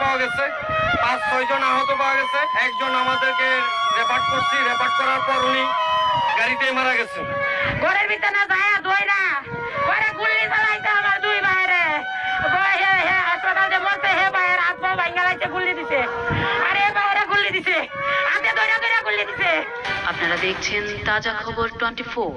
পাওয়া গেছে। পাঁচ ছয়জন আহত পাওয়া গেছে। একজন আমাদেরকে রেপার্ট করছি। রেপার্ট করার পর উনি গাড়িতেই মারা গেছেন। ঘরের ভিতরে না যায় দইরা ঘরে গুলি চালাইতে আমার দুই বাইরে। হে হে হাসপাতালে মরতে হে বাইরে হাত পা ভাঙ্গা লাইতে গুলি দিছে। আরে বাইরে গুলি দিছে। হাতে দইরা দইরা গুলি দিছে। আপনারা দেখছেন তাজা খবর টোয়েন্টি ফোর।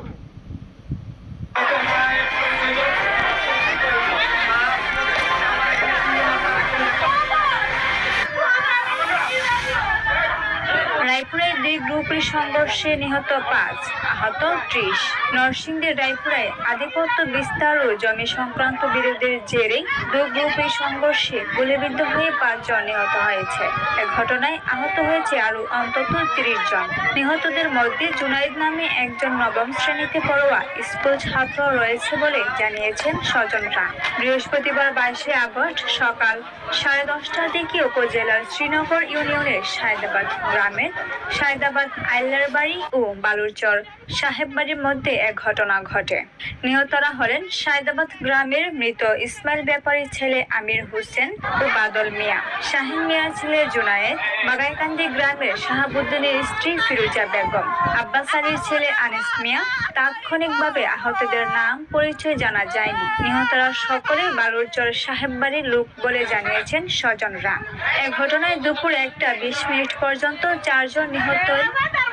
রায়পুরের সংঘর্ষে নিহত পাঁচ, আহত ত্রিশ। নরসিংদীর রায়পুরায় আধিপত্য বিস্তার ও জমি সংক্রান্ত বিরোধের জেরে দুই গ্রুপের সংঘর্ষে গুলিবিদ্ধ হয়ে পাঁচজন নিহত হয়েছে। এ ঘটনায় আহত হয়েছে আরও অন্তত তিরিশ জন। নিহতদের মধ্যে জুনাইদ নামে একজন নবম শ্রেণীতে পড়ুয়া স্কুল ছাত্র রয়েছে বলে জানিয়েছেন স্বজনরা। বৃহস্পতিবার বাইশে আগস্ট সকাল সাড়ে দশটার দিকে উপজেলার শ্রীনগর ইউনিয়নের সায়দাবাদ গ্রামের সায়দাবাদ আইলার বাড়ি ও বালুরচর সাহেব বাড়ির মধ্যে এক ঘটনা ঘটে। নিহতরা হলেন সায়দাবাদ গ্রামের মৃত ইসমাইল ব্যাপারীর ছেলে আমির হোসেন ও বাদল মিয়া। শাহিন মিয়া ছেলে জুনায়েদ, বাগাইকান্দি গ্রামের শাহাবুদ্দিনের স্ত্রী ফিরোজা বেগম, আব্বাস আলীর ছেলে আনিস মিয়া তাৎক্ষণিকভাবে আহতদের নাম পরিচয় জানা যায়নি। নিহতরা সকলে বালুরচর সাহেব বাড়ির লোক বলে জানিয়েছেন স্বজনরা। এ ঘটনায় দুপুর একটা বিশ মিনিট পর্যন্ত চারজন নিহত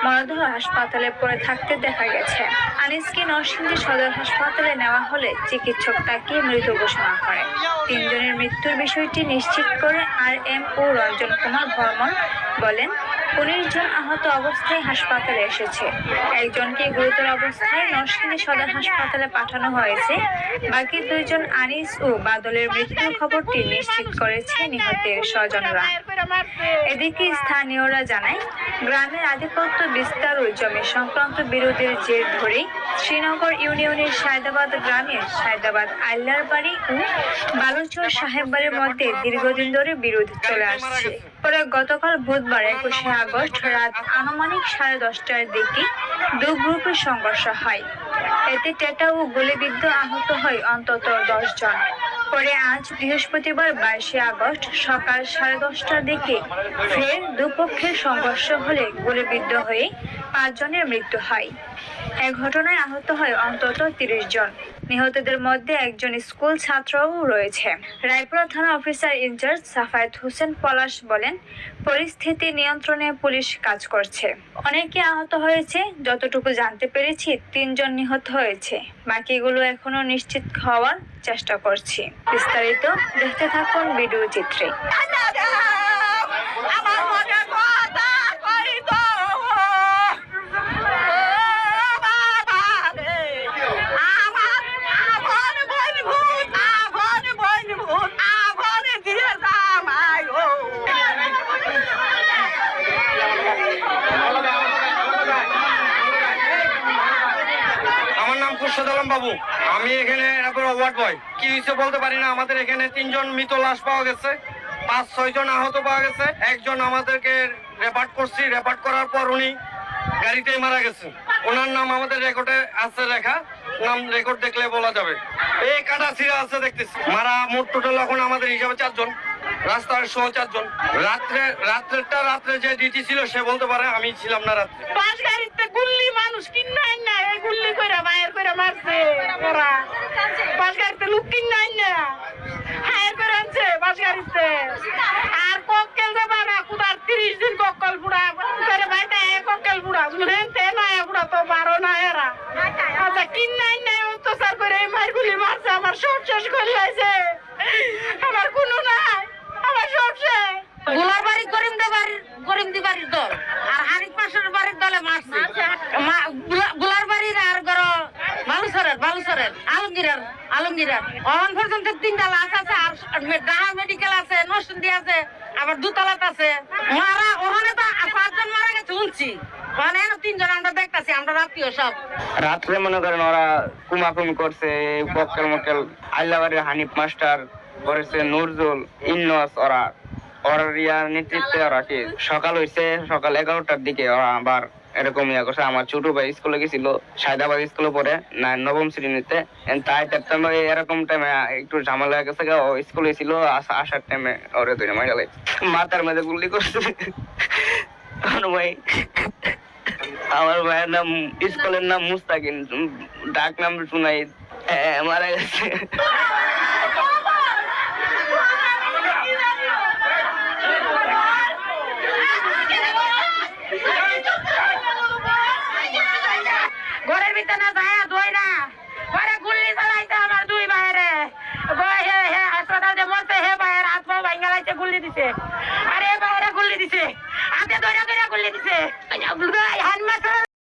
মরদেহ হাসপাতালে পড়ে থাকতে দেখা গেছে। আনিসকে নরসিংদী সদর হাসপাতালে নেওয়া হলে চিকিৎসক তাকে মৃত ঘোষণা করে। তিনজনের মৃত্যুর বিষয়টি নিশ্চিত করে R M O Ranjan Kumar Barman বলেন, উনিশ জন আহত অবস্থায় হাসপাতালে এসেছে। একজনকে গুরুতর অবস্থায় নরসিংদী সদর হাসপাতালে পাঠানো হয়েছে। বাকি দুইজন আনিস ও বাদলের মৃত্যুর খবরটি নিশ্চিত করেছে নিহতের স্বজনরা। এদিকে স্থানীয়রা জানায় গ্রামের আধিপত্য বিস্তার ও জমি সংক্রান্ত বিরোধের জের ধরেই শ্রীনগর ইউনিয়নের সায়দাবাদ গ্রামের সায়দাবাদ আল্লার বাড়ি ও বালুচর সাহেব বাড়ির মধ্যে দীর্ঘদিন ধরে বিরোধ চলে আসছে। পরে গতকাল বুধবার একুশে আগস্ট রাত আনুমানিক সাড়ে দশটার দিকে দু গ্রুপের সংঘর্ষ হয়। এতে টেটা ও গুলিবিদ্ধ আহত হয় অন্তত দশ জন। পরে আজ বৃহস্পতিবার বাইশে আগস্ট সকাল সাড়ে দশটার দিকে ফের দুপক্ষের সংঘর্ষ হলে গুলিবিদ্ধ হয়ে পাঁচজনের মৃত্যু হয়। এ ঘটনায় আহত হয় অন্তত তিরিশ জন। নিহতদের মধ্যে একজন স্কুল ছাত্রও রয়েছে। রায়পুরা থানা officer in charge Safayet Hossain Palash বলেন, পরিস্থিতি নিয়ন্ত্রণে পুলিশ কাজ করছে। অনেকে আহত হয়েছে, যতটুকু জানতে পেরেছি, তিনজন নিহত হয়েছে। বাকিগুলো এখনও নিশ্চিত হওয়ার চেষ্টা করছি। বিস্তারিত দেখতে থাকুন ভিডিও চিত্রে। বাবু আমি এখানে ওয়ার্ড বয় কি হয়েছে বলতে পারি না, আমাদের এখানে তিনজন মৃত লাশ পাওয়া গেছে। পাঁচ ছয়জন আহত পাওয়া গেছে। একজন আমাদেরকে রেপার্ট করছি। রেপার্ট করার পর উনি গাড়িতেই মারা গেছে ওনার নাম আমাদের রেকর্ডে আছে লেখা। নাম রেকর্ড দেখলে বলা যাবে। এই কাটা ছিঁড়া আছে দেখতেছি। মারা মোট টোটাল এখন আমাদের হিসাবে চারজন। রাস্তার সহ চারজন। রাত্রে, রাত্রেরটা রাত্রে যে ডিউটি ছিল সে বলতে পারে, আমি ছিলাম না রাত্রে। বাস মানুষ কিনা না এই গুল্লি কইরা বাইর কইরা মারছে ওরা বাস গাড়িতে লোক কিনা না হায়ার করে আনছে বাস গাড়িতে আর কক্কেল যে বাবা কুদার তিরিশ দিন কক্কল বুড়া করে বাইতে কক্কেল বুড়া বুঝলেন তে নয়া বুড়া তো বারো না এরা। আচ্ছা কিনা না অত্যাচার করে মার গুলি মারছে, আমার সব শেষ করে লাইছে আমার কোনো নাই, আমার সব শেষ। গোলার বাড়ি করিম দে বাড়ির করিম দি বাড়ির দল, আর হারিক পাশের বাড়ির দলে মারছে। গোলার আর গর বালুসরের বালুসরের। আলমগীরের আলমগীরের। অন পর্যন্ত তিনটা লাশ আছে, আর ডাহা মেডিকেল আছে, নরসিংদী আছে, আবার দুতলাত আছে। মারা, ওখানে তো পাঁচজন মারা গেছে, শুনছি। সব। রাত্রে মনে করেন ওরা কুমাকুমি করছে বক্কেল মক্কেল আল্লাবাড়ির হানিফ মাস্টার করেছে, নুরজুল, ইন্নস ওরা। ওরা নেতৃত্বে ওরা কি? সকাল হয়েছে সকাল এগারোটার দিকে ওরা আবার এরকম ইয়া করছে। আমার ছোট ভাই স্কুলে গেছিল, সায়দাবাদ স্কুলে পড়ে, না, নবম শ্রেণীতে তাই টাইমে এরকম টাইমে একটু ঝামেলা গেছে ও স্কুলে ছিল, আসা- আসার টাইমে ওরে মারা লাই মাথার মধ্যে গুলি করছে। ভাই, আমার ভাইয়ের নাম স্কুলের নাম মুস্তাকিন ডাক নাম শুনাই মারা গেছে ঘরের ভিতরে না যায় দই না ঘরে গুল্লি চালাইছে আমার দুই ভাইরে বয় হে হে হাসপাতাল যে মরছে হে ভাইয়ের হাত পা ভাঙ্গা লাইছে গুল্লি দিছে। আরে ভাইরে গুল্লি দিছে। হাতে ধরে ধরে গুল্লি দিছে। হান মাস্টার